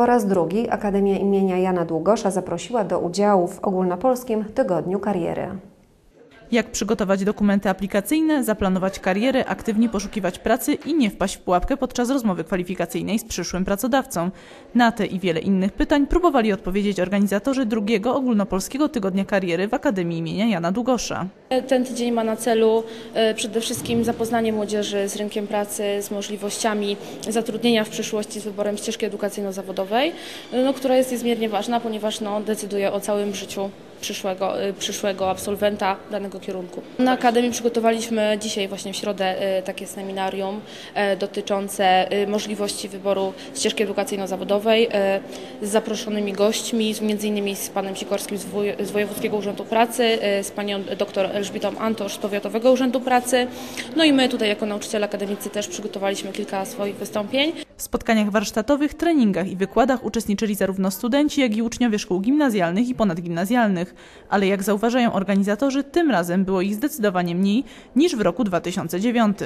Po raz drugi Akademia imienia Jana Długosza zaprosiła do udziału w ogólnopolskim Tygodniu Kariery. Jak przygotować dokumenty aplikacyjne, zaplanować karierę, aktywnie poszukiwać pracy i nie wpaść w pułapkę podczas rozmowy kwalifikacyjnej z przyszłym pracodawcą. Na te i wiele innych pytań próbowali odpowiedzieć organizatorzy drugiego ogólnopolskiego tygodnia kariery w Akademii imienia Jana Długosza. Ten tydzień ma na celu e, przede wszystkim zapoznanie młodzieży z rynkiem pracy, z możliwościami zatrudnienia w przyszłości, z wyborem ścieżki edukacyjno-zawodowej, no, która jest niezmiernie ważna, ponieważ no, decyduje o całym życiu przyszłego, e, przyszłego absolwenta danego kierunku. Na Akademii przygotowaliśmy dzisiaj właśnie w środę e, takie seminarium dotyczące możliwości wyboru ścieżki edukacyjno-zawodowej z zaproszonymi gośćmi, między innymi z panem Sikorskim z, Wojewódzkiego Urzędu Pracy, z panią dr Elżbietą Antosz z Powiatowego Urzędu Pracy. No i my tutaj jako nauczyciele akademicy też przygotowaliśmy kilka swoich wystąpień. W spotkaniach warsztatowych, treningach i wykładach uczestniczyli zarówno studenci, jak i uczniowie szkół gimnazjalnych i ponadgimnazjalnych. Ale jak zauważają organizatorzy, tym razem było ich zdecydowanie mniej niż w roku 2009.